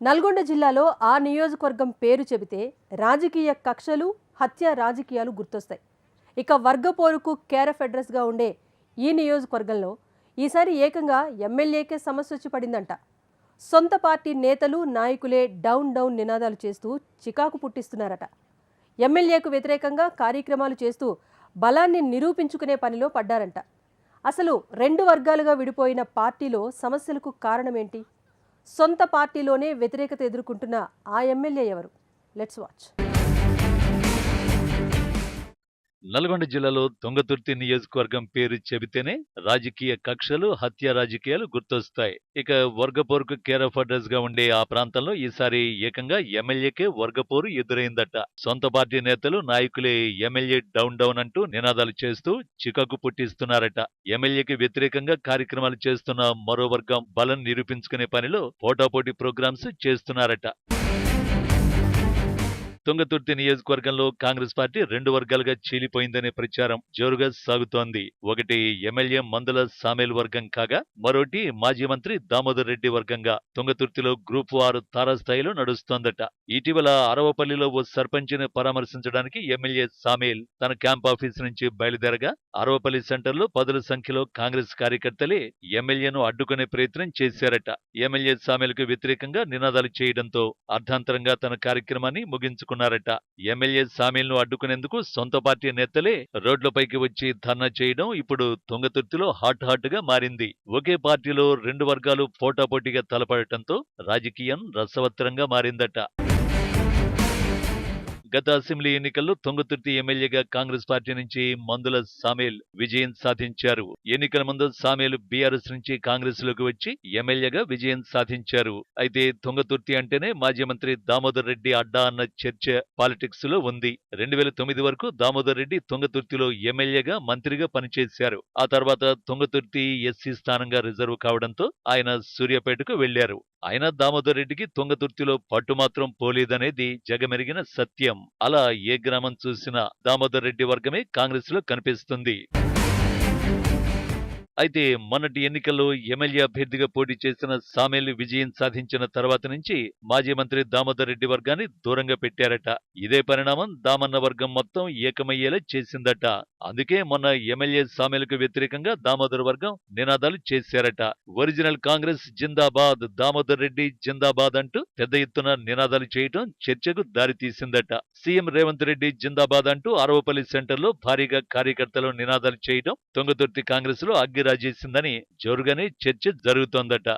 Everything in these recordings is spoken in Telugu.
నల్గొండ జిల్లాలో ఆ నియోజకవర్గం పేరు చెబితే రాజకీయ కక్షలు హత్య రాజకీయాలు గుర్తొస్తాయి. ఇక వర్గపోరుకు కేరఫ్ అడ్రస్గా ఉండే ఈ నియోజకవర్గంలో ఈసారి ఏకంగా ఎమ్మెల్యేకే సమస్య వచ్చి పడిందంట. సొంత పార్టీ నేతలు నాయకులే డౌన్ డౌన్ నినాదాలు చేస్తూ చికాకు పుట్టిస్తున్నారట. ఎమ్మెల్యేకు వ్యతిరేకంగా కార్యక్రమాలు చేస్తూ బలాన్ని నిరూపించుకునే పనిలో పడ్డారంట. అసలు రెండు వర్గాలుగా విడిపోయిన పార్టీలో సమస్యలకు కారణమేంటి? సొంత పార్టీలోనే వ్యతిరేకత ఎదుర్కొంటున్న ఆ ఎమ్మెల్యే ఎవరు? లెట్స్ వాచ్ నల్గొండ జిల్లాలో దొంగతుర్తి నియోజకవర్గం పేరు చెబితేనే రాజకీయ కక్షలు హత్య రాజకీయాలు గుర్తొస్తాయి. ఇక వర్గపోరుకు కేర్ ఆఫ్ అడ్రస్గా ఉండే ఆ ప్రాంతంలో ఈసారి ఏకంగా ఎమ్మెల్యేకే వర్గపోరు ఎదురైందట. సొంత పార్టీ నేతలు నాయకులే ఎమ్మెల్యే డౌన్ డౌన్ అంటూ నినాదాలు చేస్తూ చికాకు పుట్టిస్తున్నారట. ఎమ్మెల్యేకి వ్యతిరేకంగా కార్యక్రమాలు చేస్తున్న మరో వర్గం బలం నిరూపించుకునే పనిలో పోటాపోటీ ప్రోగ్రామ్స్ చేస్తున్నారట. తుంగతుర్తి నియోజకవర్గంలో కాంగ్రెస్ పార్టీ రెండు వర్గాలుగా చీలిపోయిందనే ప్రచారం జోరుగా సాగుతోంది. ఒకటి ఎమ్మెల్యే మందుల సామేల్ వర్గం కాగా మరోటి మాజీ మంత్రి దామోదర్ రెడ్డి వర్గంగా తుంగతుర్తిలో గ్రూప్ వారు తారాస్థాయిలో నడుస్తోందట. ఇటీవల అరవపల్లిలో ఓ సర్పంచ్ని పరామర్శించడానికి ఎమ్మెల్యే సామేల్ తన క్యాంప్ ఆఫీస్ నుంచి బయలుదేరగా అరవపల్లి సెంటర్లో పదుల సంఖ్యలో కాంగ్రెస్ కార్యకర్తలే ఎమ్మెల్యేను అడ్డుకునే ప్రయత్నం చేశారట. ఎమ్మెల్యే సామేల్కు వ్యతిరేకంగా నినాదాలు చేయడంతో అర్ధాంతరంగా తన కార్యక్రమాన్ని ముగించుకున్నారట ఎమ్మెల్యే సామీల్ను అడ్డుకునేందుకు సొంత పార్టీ నేతలే రోడ్లపైకి వచ్చి ధర్నా చేయడం ఇప్పుడు తుంగతుర్తిలో హాట్ హాట్గా మారింది. ఒకే పార్టీలో రెండు వర్గాలు పోటాపోటీగా తలపడటంతో రాజకీయం రసవత్తరంగా మారిందట. గత అసెంబ్లీ ఎన్నికల్లో తొంగతుర్తి ఎమ్మెల్యేగా కాంగ్రెస్ పార్టీ నుంచి మందుల సామేల్ విజయం సాధించారు. ఎన్నికల ముందు సామేల్ బీఆర్ఎస్ నుంచి కాంగ్రెస్లోకి వచ్చి ఎమ్మెల్యేగా విజయం సాధించారు. అయితే తుంగతుర్తి అంటేనే మాజీ మంత్రి దామోదర్ రెడ్డి అడ్డా అన్న చర్చ పాలిటిక్స్లో ఉంది. రెండు వేల తొమ్మిది వరకు దామోదర్ రెడ్డి తొంగతుర్తిలో ఎమ్మెల్యేగా మంత్రిగా పనిచేశారు. ఆ తర్వాత తుంగతుర్తి ఎస్సీ స్థానంగా రిజర్వ్ కావడంతో ఆయన సూర్యాపేటకు వెళ్ళారు అయినా దామోదర్ రెడ్డికి తుంగతుర్తిలో పట్టు మాత్రం పోలేదనేది జగమెరిగిన సత్యం. అలా ఏ గ్రామం చూసినా దామోదర్ రెడ్డి వర్గమే కాంగ్రెస్లో కనిపిస్తుంది. అయితే మొన్నటి ఎన్నికల్లో ఎమ్మెల్యే అభ్యర్థిగా పోటీ చేసిన సామేలు విజయం సాధించిన తర్వాత నుంచి మాజీ మంత్రి దామోదర్ రెడ్డి వర్గాన్ని దూరంగా పెట్టారట. ఇదే పరిణామం దామన్న వర్గం మొత్తం ఏకమయ్యేలా చేసిందట. అందుకే మొన్న ఎమ్మెల్యే సామేలకు వ్యతిరేకంగా దామోదర్ వర్గం నినాదాలు చేశారట. ఒరిజినల్ కాంగ్రెస్ జిందాబాద్ దామోదర్ రెడ్డి జిందాబాద్ అంటూ పెద్ద ఎత్తున నినాదాలు చేయటం చర్చకు దారితీసిందట. సీఎం రేవంత్ రెడ్డి జిందాబాద్ అంటూ అరవపల్లి సెంటర్లో భారీగా కార్యకర్తలు నినాదాలు చేయటం తొంగతుర్తి కాంగ్రెస్లో అగ్గి చేసిందని జోరుగానే చర్చ జరుగుతోందట.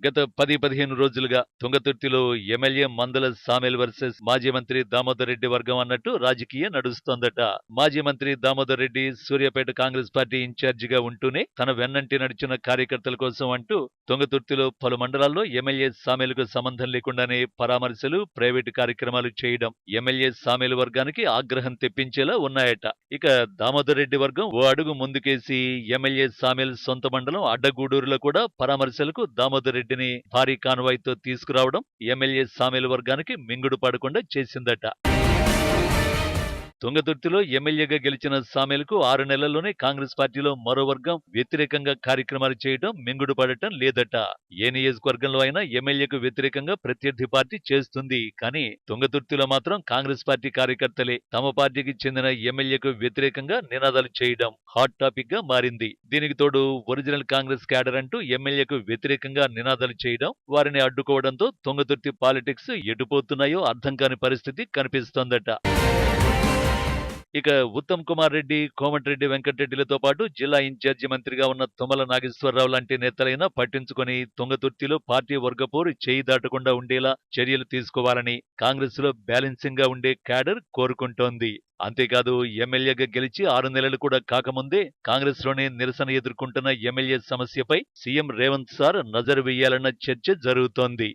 గత పది పదిహేను రోజులుగా తుంగతుర్తిలో ఎమ్మెల్యే మందల సామెల్ వర్సెస్ మాజీ మంత్రి దామోదర్ రెడ్డి వర్గం అన్నట్టు రాజకీయం నడుస్తోందట. మాజీ మంత్రి దామోదర్ రెడ్డి సూర్యాపేట కాంగ్రెస్ పార్టీ ఇన్ఛార్జిగా ఉంటూనే తన వెన్నంటి నడిచిన కార్యకర్తల కోసం అంటూ తుంగతుర్తిలో పలు మండలాల్లో ఎమ్మెల్యే సామెలకు సంబంధం లేకుండానే పరామర్శలు ప్రైవేటు కార్యక్రమాలు చేయడం ఎమ్మెల్యే సామెలు వర్గానికి ఆగ్రహం తెప్పించేలా ఉన్నాయట. ఇక దామోదర్ రెడ్డి వర్గం ఓ అడుగు ముందుకేసి ఎమ్మెల్యే సామెల్ సొంత మండలం అడ్డగూడూరులో కూడా పరామర్శలకు దామోదర్ రెడ్డి రెడ్డిని భారీ కాన్వాయ్తో తీసుకురావడం ఎమ్మెల్యే సామెల వర్గానికి మింగుడు పడకుండా చేసిందట. తుంగతుర్తిలో ఎమ్మెల్యేగా గెలిచిన సామెలకు ఆరు నెలల్లోనే కాంగ్రెస్ పార్టీలో మరో వర్గం వ్యతిరేకంగా కార్యక్రమాలు చేయడం మింగుడు పడటం లేదట. ఏ నియోజకవర్గంలో అయినా ఎమ్మెల్యేకు వ్యతిరేకంగా ప్రత్యర్థి పార్టీ చేస్తుంది. కానీ తుంగతుర్తిలో మాత్రం కాంగ్రెస్ పార్టీ కార్యకర్తలే తమ పార్టీకి చెందిన ఎమ్మెల్యేకు వ్యతిరేకంగా నినాదాలు చేయడం హాట్ టాపిక్గా మారింది. దీనికి తోడు ఒరిజినల్ కాంగ్రెస్ క్యాడర్ అంటూ ఎమ్మెల్యేకు వ్యతిరేకంగా నినాదాలు చేయడం వారిని అడ్డుకోవడంతో తుంగతుర్తి పాలిటిక్స్ ఎటుపోతున్నాయో అర్థం కాని పరిస్థితి కనిపిస్తోందట. ఇక ఉత్తమ్ కుమార్ రెడ్డి కోమటిరెడ్డి వెంకటరెడ్డిలతో పాటు జిల్లా ఇన్ఛార్జి మంత్రిగా ఉన్న తుమ్మల నాగేశ్వరరావు లాంటి నేతలైనా పట్టించుకొని తుంగతుర్తిలో పార్టీ వర్గపోరు చేయి దాటకుండా ఉండేలా చర్యలు తీసుకోవాలని కాంగ్రెస్లో బ్యాలెన్సింగ్గా ఉండే క్యాడర్ కోరుకుంటోంది. అంతేకాదు ఎమ్మెల్యేగా గెలిచి ఆరు నెలలు కూడా కాకముందే కాంగ్రెస్లోనే నిరసన ఎదుర్కొంటున్న ఎమ్మెల్యే సమస్యపై సీఎం రేవంత్ సార్ నజరు వేయాలన్న చర్చ జరుగుతోంది.